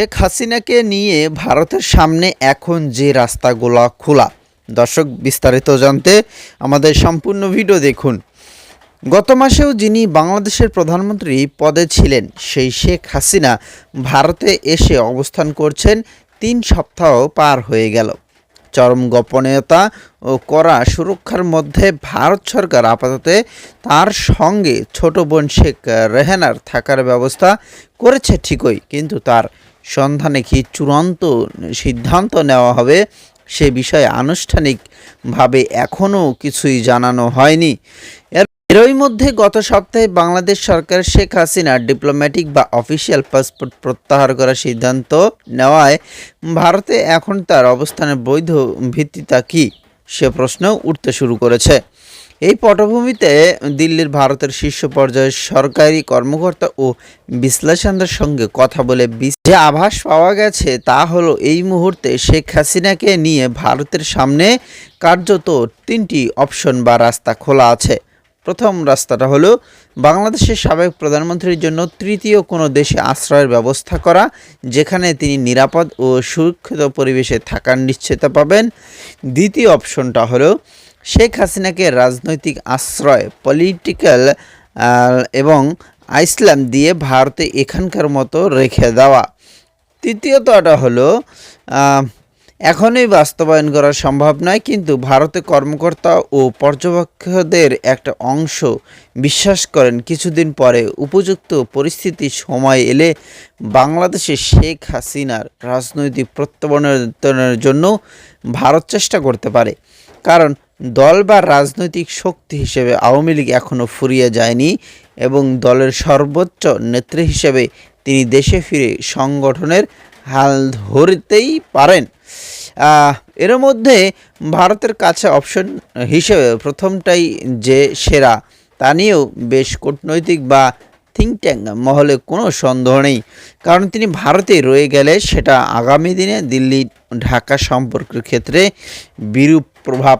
শেখ হাসিনাকে নিয়ে ভারতের সামনে এখন যে রাস্তাগুলো খোলা। দর্শক, বিস্তারিত জানতে আমাদের সম্পূর্ণ ভিডিও দেখুন। গত মাসেও যিনি বাংলাদেশের প্রধানমন্ত্রী পদে ছিলেন, সেই শেখ হাসিনা ভারতে এসে অবস্থান করছেন তিন সপ্তাহ পার হয়ে গেল। চরম গোপনীয়তা ও করা সুরক্ষার মধ্যে ভারত সরকার আপাতত তার সঙ্গে ছোট বোন শেখ রেহানার থাকার ব্যবস্থা করেছে ঠিকই, কিন্তু তার সন্ধানে কি চূড়ান্ত সিদ্ধান্ত নেওয়া হবে? সে বিষয়ে আনুষ্ঠানিকভাবে এখনও কিছুই জানানো হয়নি। এর এরই মধ্যে গত সপ্তাহে বাংলাদেশ সরকার শেখ হাসিনার ডিপ্লোম্যাটিক বা অফিসিয়াল পাসপোর্ট প্রত্যাহার করার সিদ্ধান্ত নেওয়ায় ভারতে এখন তার অবস্থানের বৈধ ভিত্তিতা কি? সে প্রশ্ন উঠতে শুরু করেছে। এই পটভূমিতে দিল্লির ভারতের শীর্ষ পর্যায়ের সরকারি কর্মকর্তা ও বিশ্লেষণদের সঙ্গে কথা বলে যে আভাস পাওয়া গেছে তা হলো এই মুহূর্তে শেখ হাসিনাকে নিয়ে ভারতের সামনে কার্যত তিনটি অপশন বা রাস্তা খোলা আছে। প্রথম রাস্তাটা হলো বাংলাদেশের সাবেক প্রধানমন্ত্রীর জন্য তৃতীয় কোনো দেশে আশ্রয়ের ব্যবস্থা করা, যেখানে তিনি নিরাপদ ও সুরক্ষিত পরিবেশে থাকার নিশ্চয়তা পাবেন। দ্বিতীয় অপশনটা হলো শেখ হাসিনাকে রাজনৈতিক আশ্রয় পলিটিক্যাল এবং আইসলাম দিয়ে ভারতে এখানকার মতো রেখে দেওয়া। তৃতীয়তটা হলো এখনই বাস্তবায়ন করা সম্ভব নয়, কিন্তু ভারতে কর্মকর্তা ও পর্যবেক্ষকদের একটা অংশ বিশ্বাস করেন, কিছুদিন পরে উপযুক্ত পরিস্থিতি সময় এলে বাংলাদেশে শেখ হাসিনার রাজনৈতিক প্রত্যাবর্তনের জন্য ভারত চেষ্টা করতে পারে। কারণ দল বা রাজনৈতিক শক্তি হিসেবে আওয়ামী লীগ এখনও ফুরিয়ে যায়নি এবং দলের সর্বোচ্চ নেত্রী হিসেবে তিনি দেশে ফিরে সংগঠনের হাল ধরতেই পারেন। এর মধ্যে ভারতের কাছে অপশন হিসেবে প্রথমটাই যে সেরা, তা নিয়েও বেশ কূটনৈতিক বা থিঙ্ক ট্যাঙ্ক মহলে কোনো সন্দেহ নেই। কারণ তিনি ভারতে রয়ে গেলে সেটা আগামী দিনে দিল্লি, ঢাকা সম্পর্কের ক্ষেত্রে বিরূপ প্রভাব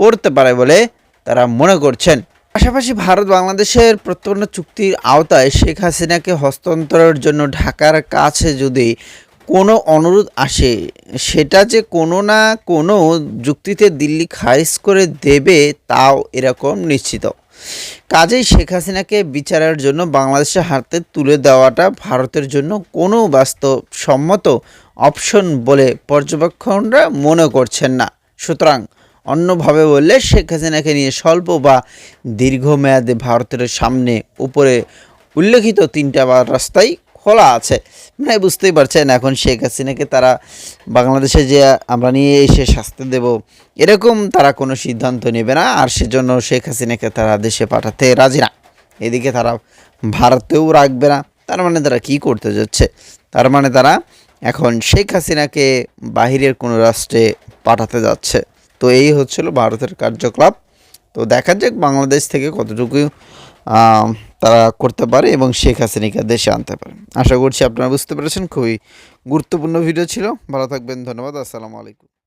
পড়তে পারে বলে তারা মনে করছেন। পাশাপাশি ভারত বাংলাদেশের প্রত্যন্ন চুক্তির আওতায় শেখ হাসিনাকে হস্তান্তরের জন্য ঢাকার কাছে যদি কোনো অনুরোধ আসে, সেটা যে কোনো না কোনো যুক্তিতে দিল্লি খারিজ করে দেবে তাও এরকম নিশ্চিত। কাজেই শেখ হাসিনাকে বিচারের জন্য বাংলাদেশের হাতে তুলে দেওয়াটা ভারতের জন্য কোনো বাস্তবসম্মত অপশন বলে পর্যবেক্ষকরা মনে করছেন না। সুতরাং অন্যভাবে বললে শেখ হাসিনাকে নিয়ে স্বল্প বা দীর্ঘমেয়াদে ভারতের সামনে উপরে উল্লেখিত তিনটা রাস্তাই খোলা আছে। মানে বুঝতেই পারছেন, এখন শেখ হাসিনাকে তারা বাংলাদেশে যে আমরা নিয়ে এসে শাস্তি দেব, এরকম তারা কোনো সিদ্ধান্ত নেবে না, আর সেজন্য শেখ হাসিনাকে তারা দেশে পাঠাতে রাজি না। এদিকে তারা ভারতেও রাখবে না, তার মানে তারা কি করতে যাচ্ছে? তার মানে তারা এখন শেখ হাসিনাকে বাহিরের কোনো রাষ্ট্রে পাঠাতে যাচ্ছে। তো এই হচ্ছিল ভারতের কার্যকলাপ। তো দেখা যাক বাংলাদেশ থেকে কতটুকু তারা করতে পারে এবং শেখ হাসিনাকে দেশে আনতে পারে। আশা করছি আপনারা বুঝতে পেরেছেন। খুবই গুরুত্বপূর্ণ ভিডিও ছিল। ভালো থাকবেন। ধন্যবাদ। আসসালামু আলাইকুম।